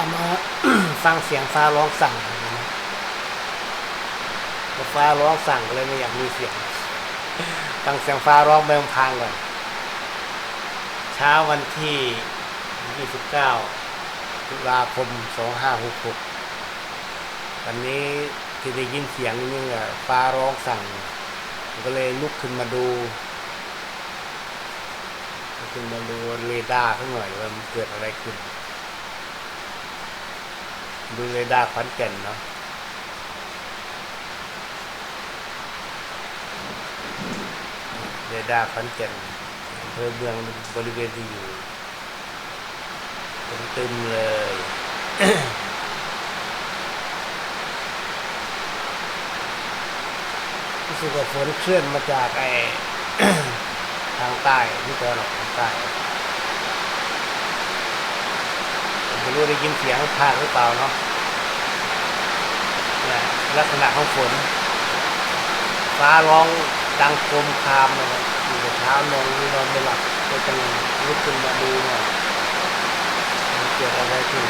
ามาฟังเสียงฟ้าร้องสั่งนะพอฟ้าร้องสั่งก็เลยไม่อยากมีเสียงฟังเสียงฟ้าร้องไปพังก่อนเช้าวันที่ 29 ตุลาคม 2566 วันนี้ที่ได้ยินเสียงนี่อะฟ้าร้องสั่ง ก็เลยลุกขึ้นมาดูขึ้นมาดูเรดาร์ข้างหน่อยว่ามันเกิดอะไรขึ้น ดูเรดาร์ขอนแก่นเนาะเรดาร์ขอนแก่นอำเภอเมืองบริเวณที่อยู่ตึมเลย รู้สึกว่าฝนเคลื่อนมาจากไอทางใต้ที่ตะวันออกทางใต้ผมไม่ รู้ได้ยินเสียงภาคหรือเปล่าเนาะนี่ลักษณะของฝน ฟ้าร้องดังโคมคามเลยนะอยู่แต่เช้านอนนอนไม่หลับก็ต้องลุกขึ้นมาดูหน่อยมันเกิดอะไรขึ้น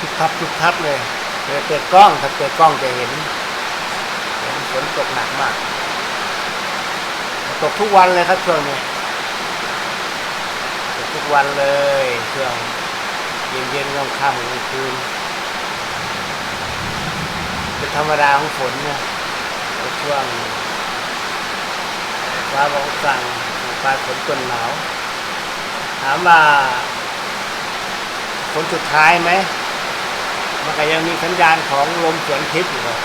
ทุกทับทุกทับเลยเปิดเปิดกล้องถ้าเปิดกล้องจะเห็นเห็นฝนตกหนักมาก ตกทุกวันเลยครับช่วงนี้ตกทุกวันเลยช่วงเย็นเย็นๆค่ำกลางคืนเป็นธรรมดาของฝนนะในช่วงฟ้าร้องสั่งฟ้าฝนต้นหนาวถามว่าฝนสุดท้ายไหมมันก็ยังมีสัญญาณของลมสวนทิพย์อยู่ครับ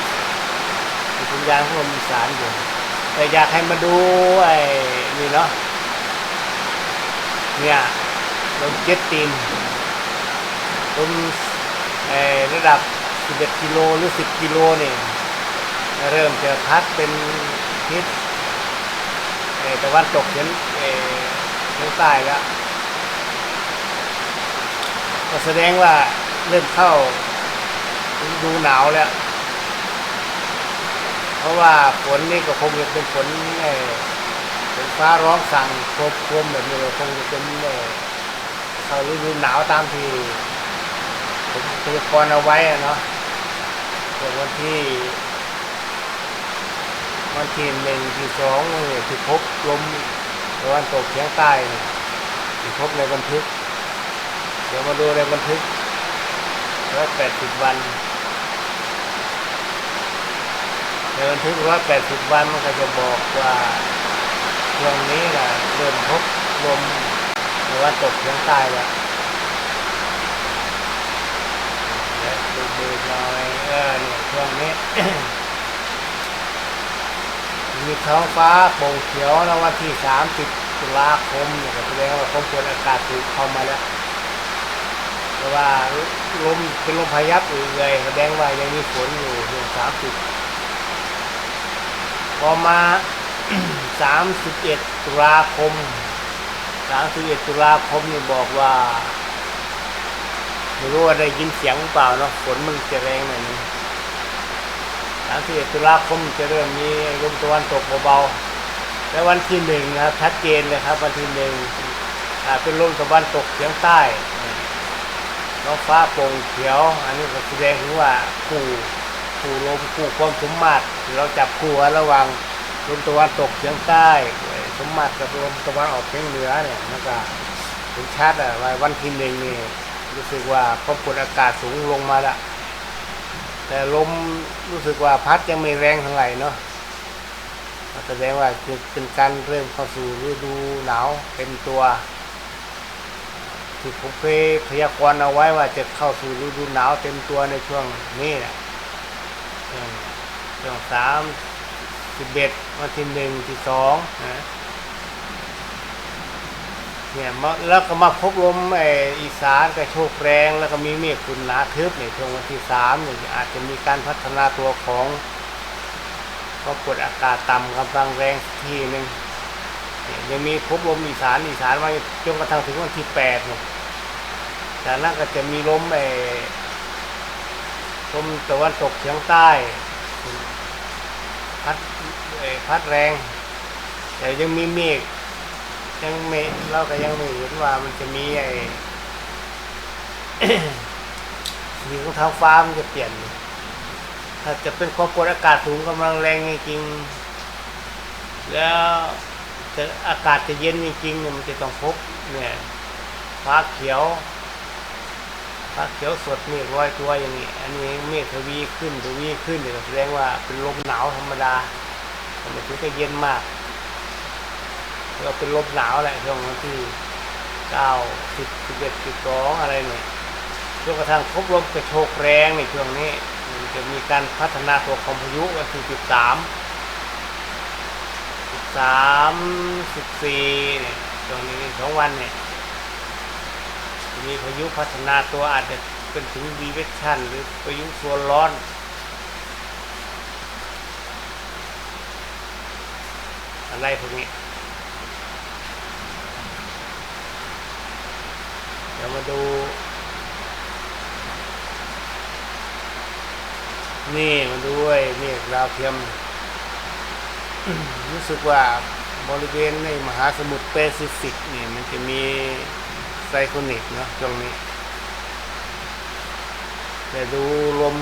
มีสัญญาณของลมอีสานอยู่ แต่อยากให้มาดูไอ้นี่เนาะเนี่ยลมเจ็ตตีนลมไอ้ระดับ 11 กิโลหรือ 10 กิโลเนี่ยเริ่มจะพัดเป็นทิศเอ่อตะวันตกเฉียงเอ่อเฉียงใต้แล้วก็แสดงว่าเริ่มเข้าดูหนาวแล้ว ราะว่าฝนนี่ก็คงจะเป็นฝนเป็นฟ้าร้องสั่งโครบคมแบบนี้เลยคงจะเป็นเอ่อเข้าฤดูหนาวตามที่ผมพยากรณ์เอาไว้อะเนาะแต่วันที่วันที่หนึ่งที่สองเนี่ยที่พบลมตะวันตกเฉียงใต้ที่พบในบันทึก เดี๋ยวมาดูในบันทึกร้อยแปดสิบวัน ในบันทึกร้อยแปดสิบวันมันก็จะบอกว่าช่วงนี้นะเริ่มพบลมตะวันตกเฉียงใต้แล้วเดี๋ยวดูดูหน่อยเออเนี่ยช่วงนี้มีท้องฟ้าโปร่งเขียวแล้ววันที่สามสิบตุลาคมเนี่ยแสดงว่าความกดอากาศสูงเข้ามาแล้วเพราะว่าลมเป็นลมพายับอยู่เลยแสดงว่ายังมีฝนอยู่ถึงสามสิบ อมาสามสิบเอ็ดตุลาคมสามสิบเอ็ดตุลาคมนี่บอกว่าไม่รู้ว่าได้ยินเสียงเปล่าเนาะฝนมันจะแรงหน่อยนึงสามสิบเอ็ดตุลาคมจะเริ่มมีลมตะวันตกเบาๆและวันที่หนึ่งนะครับชัดเจนเลยครับวันที่หนึ่งอ่าเป็นลมตะวันตกเฉียงใต้ท้องฟ้าโปร่งเขียว อันนี้ก็แสดงถึงว่าคู่ คู่ลมคู่ความสมมาตรเราจับคู่ไว้ระหว่างลมตะวันตกเฉียงใต้สมมาตรกับลมตะวันออกเฉียงเหนือเนี่ยมันก็เห็นชัดอะวันที่หนึ่งนี่รู้สึกว่าความกดอากาศสูงลงมาละแต่ลมรู้สึกว่าพัดยังไม่แรงเท่าไหร่เนาะแสดงว่าเป็นการเริ่มเข้าสู่ฤดูหนาวเต็มตัวที่ผมเคยพยากรณ์เอาไว้ว่าจะเข้าสู่ฤดูหนาวเต็มตัวในช่วงนี้แหละ ช่วงช่สามสิบเอ็ดวันที่หนึ่งที่สองนะเนี่ยแล้วก็มาพบลมไออีสานกระโชกแรงแล้วก็มีเมฆคุณหนาทึบในช่วงวันที่สามเนี่ยอาจจะมีการพัฒนาตัวของความกดอากาศต่ำกำลังแรงทีหนึ่งยังมีพบลมอีสานอีสานมาจนกระทั่งถึงวันที่แปดเนี่ยจากนั้นก็จะมีลมไอ้ ลมตะวันตกเฉียงใต้ พัดพัดแรง แต่ยังมีเมฆยังไม่เราก็ยังไม่เห็นว่ามันจะมีไอ้สีของท้องฟ้ามันจะเปลี่ยน ถ้าจะเป็นความกดอากาศสูงกำลังแรงจริงแล้วจะอากาศจะเย็นจริงๆเนี่ยมันจะต้องพบเนี่ยฟ้าเขียว ฟ้าเขียวสดเมฆลอยตัวอย่างนี้ อันนี้เมฆทวีขึ้นทวีขึ้นเนี่ยแสดงว่าเป็นลมหนาวธรรมดาทำไมถึงจะเย็นมากก็เป็นลมหนาวแหละช่วงวันที่เก้าสิบสิบเอ็ดสิบสองอะไรเนี่ยจนกระทั่งพบลมกระโชกแรงในช่วงนี้มันจะมีการพัฒนาตัวของพายุวันที่สิบสามสิบสามสิบสี่เนี่ยช่วงนี้สองวันเนี่ย มีพายุพัฒนาตัวอาจจะเป็นถึงดีเวชันหรือพายุโซนร้อน อะไรพวกนี้เดี๋ยวมาดู นี่มาดูไอ้เมฆดาวเทียม รู้สึกว่าบริเวณในมหาสมุทรแปซิฟิกนี่มันจะมี ซโคลนิกเนาะช่วงนี้ แต่ดูลม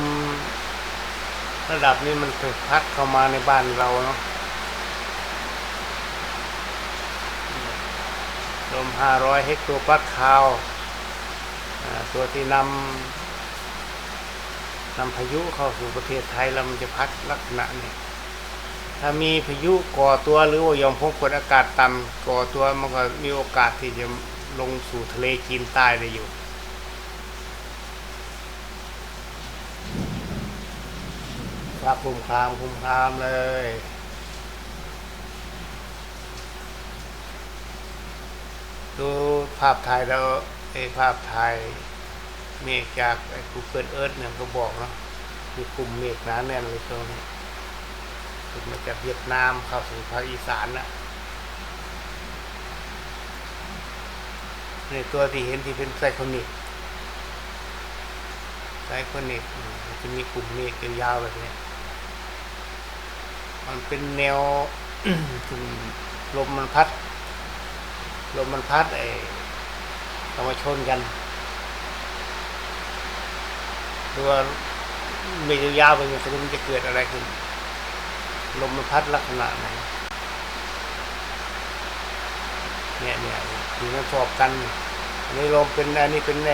ระดับนี้มันเคยพัดเข้ามาในบ้านเราเนาะลม 500 เฮกโตปาสคาลอ่าตัวที่นำนำพายุเข้าสู่ประเทศไทยแล้วมันจะพัดลักษณะนี้ถ้ามีพายุก่อตัวหรือว่ายอมพบกดอากาศต่ำก่อตัวมันก็มีโอกาสที่จะ ลงสู่ทะเลจีนใต้ได้อยู่ ครับคุมคามคุมคามเลย ดูภาพถ่ายแล้วไอ้ภาพถ่ายเมฆจากไอ้ Google Earth เนี่ยก็บอกเนาะมีกลุ่มเมฆหนาแน่นเลยตรงนี้มาจากเวียดนามเข้าสู่ภาคอีสานน่ะ ในตัวที่เห็นที่เป็นไซโคนิกไซโคนิกมันจะมีกลุ่มเมฆยาวแบบนี้ มันเป็นแนวถึงลมมันพัด ลมมันพัดไอ้เอามาชนกันดูว่าเมฆยาวไปเนี่ยมันจะเกิดอะไรขึ้น ลมมันพัดลักษณะไหนเนี่ยเนี่ย คือมันสอบกันอันนี้ลมเป็นอันนี้เป็นใน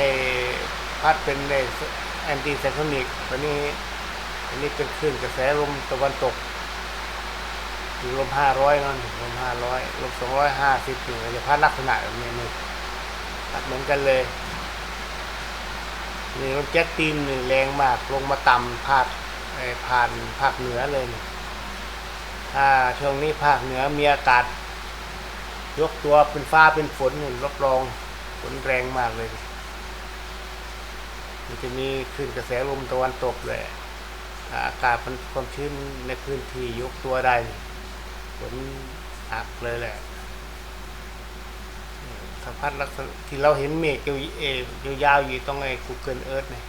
พัดเป็นในแอนตี้ไซคลนิกอันนี้อันนี้เป็นคลื่นกระแสลมตะวันตกอยู่ลมห้าร้อยนั่นลมห้าร้อยลมสองร้อยห้าสิบอยู่จะพัดลักษณะแบบนี้นี่พัดเหมือนกันเลยนี่ลมแจ็ตตีนนี่แรงมากลงมาต่ำพาดผ่านภาคเหนือเลย ถ้าช่วงนี้ภาคเหนือมีอากาศ ยกตัวเป็นฟ้าเป็นฝนเนี่ยรับรองฝนแรงมากเลย มันจะมีขึ้นกระแสลมตะวันตกเลยอากาศมันความชื้นในพื้นที่ยกตัวได้นี่ฝนหักเลยแหละถ้าพัดลักษณะที่เราเห็นเมฆยาวเอ่อยาวๆอยู่ตรงไอ้ Google Earth เนี่ย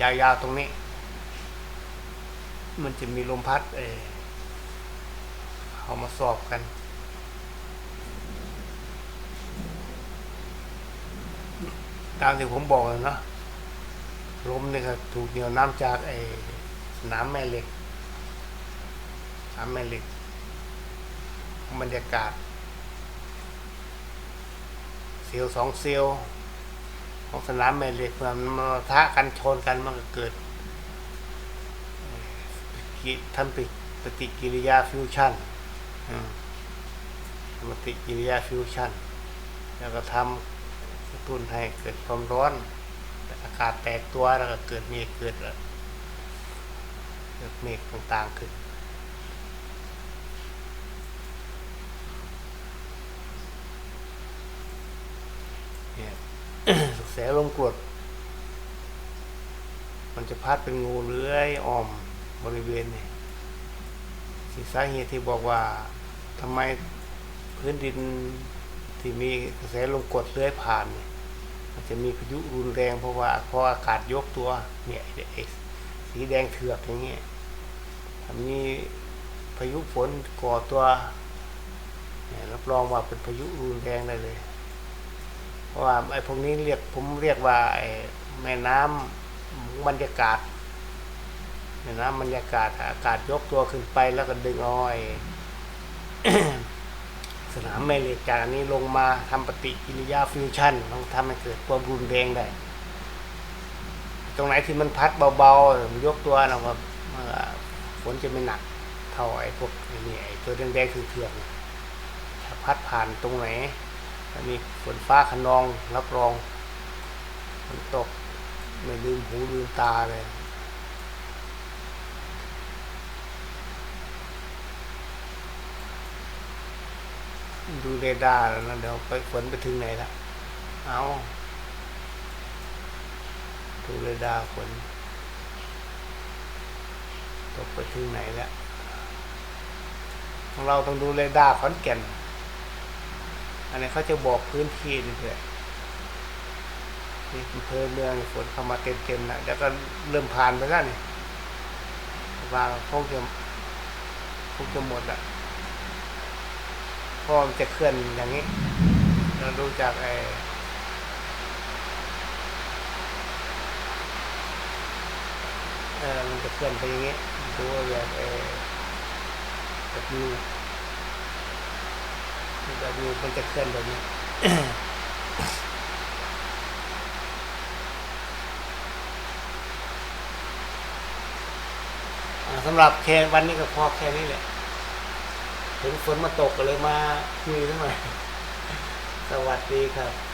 ยาวๆตรงนี้ มันจะมีลมพัดเออเอามาสอบกัน ตามที่ผมบอกเลยเนาะลมเนี่ยก็ถูกเหนี่ยวน้ำจากไอ้สนามแม่เหล็กสนามแม่เหล็ก บรรยากาศ เซลล์สองเซลล์ของสนามแม่เหล็กมันมาทะกันชนกันมันก็เกิดทำปฏิปฏิกิริยาฟิวชั่นปฏิกิริยาฟิวชั่น แล้วก็ทำ ตุ้นให้เกิดความร้อน อากาศแตกตัวแล้วก็เกิดเมฆเกิดเกิดเมฆต่างๆขึ้นเนี่ยกระแสลมกรดมันจะพัดเป็นงูเลื้อยอ้อมบริเวณนี่สิสาเหตุที่บอกว่าทำไมพื้นดิน ที่มีกระแสลมกดเลื้อยผ่านเนี่ยมันจะมีพายุรุนแรงเพราะว่าพราะอากาศยกตัวเนี่ยสีแดงเถือกอย่างเงี้ยมีพายุฝนก่อตัวรับรองว่าเป็นพายุรุนแรงได้เลย เพราะว่าไอ้พวกนี้เรียกผมเรียกว่าไอ้แม่น้ำบรรยากาศแม่น้ำบรรยากาศอากาศยกตัวขึ้นไปแล้วก็ดึงอ้อย สนามแม่เหล็กจากนี้ลงมาทำปฏิกิริยาฟิวชั่นต้องทำให้เกิดความรุนแรงได้ ตรงไหนที่มันพัดเบาๆมันยกตัวนะครับฝนจะไม่หนักเท่าไอ้พวกไอ้นี่ไอ้ตัวแดงๆคือเถื่อนๆเนี่ยถ้าพัดผ่านตรงไหนมันมีฝนฟ้าขนองรับรองฝนตกไม่ลืมหูลืมตาเลย ดูเรดาร์แล้วนะเดี๋ยวไปฝนไปถึงไหนละเอาดูเรดาร์ฝนตกไปถึงไหนแล้วของเราต้องดูเรดาร์ขอนแก่น อันนี้เขาจะบอกพื้นที่นี่เลยนี่อำเภอเมืองฝนเข้ามาเต็มๆนะเดี๋ยวก็เริ่มผ่านไปแล้วนี่ว่าคงจะคงจะหมดละ เพราะมันจะเคลื่อนอย่างนี้ เราดูจากไอเออมันจะเคลื่อนไปอย่างนี้ดูว่าแบบไอ้แบบนี้แบบนี้มันจะเคลื่อนแบบนี้สำหรับแค่วันนี้ก็พอแค่นี้แหละ ถึงฝนมาตกก็เลยมาคุยทั้งหน่อยสวัสดีครับ